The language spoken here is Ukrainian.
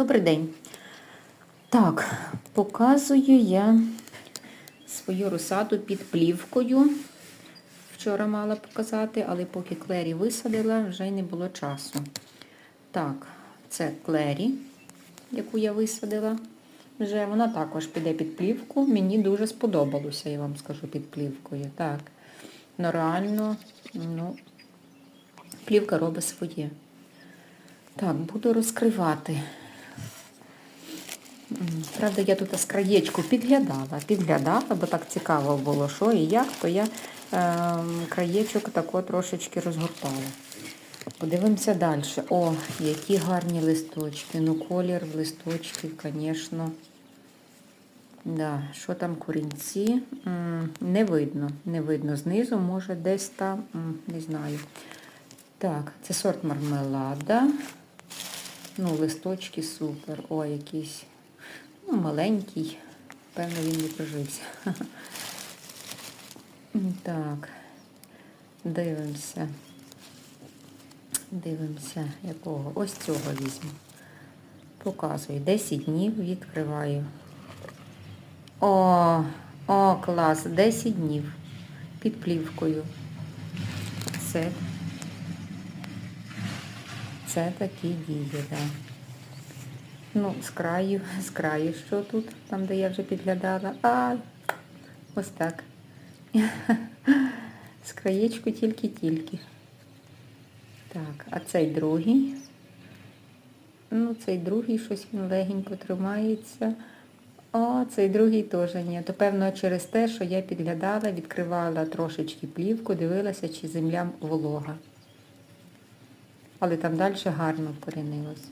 Добрий день. Так, показую я свою розсаду під плівкою. Вчора мала показати, але поки клері висадила, вже й не було часу. Так, це клері, яку я висадила. Вже вона також піде під плівку. Мені дуже сподобалося, я вам скажу, під плівкою. Так, ну реально, ну, плівка робить своє. Так, буду розкривати. Правда, я тут з краєчку підглядала, підглядала, бо так цікаво було, що і як, то я ем, краєчок тако трошечки розгортала. Подивимося далі. О, які гарні листочки. Ну, колір листочків, звісно. Да, що там корінці? Не видно, не видно. Знизу, може, десь там, не знаю. Так, це сорт мармелада. Ну, листочки супер. О, якийсь ну, маленький. Певно, він не прижився. Так, дивимося. Дивимося, якого. Ось цього візьму. Показую. 10 днів відкриваю. О, о, клас, 10 днів. Під плівкою. Це, це такі дії, так. Да. Ну, з краю, з краю, що тут, там, де я вже підглядала. А, ось так. З краєчку тільки-тільки. Так, а цей другий. Ну, цей другий щось він легенько тримається. О, цей другий теж ні. То певно через те, що я підглядала, відкривала трошечки плівку, дивилася, чи земля волога. Але там далі гарно вкорінилося.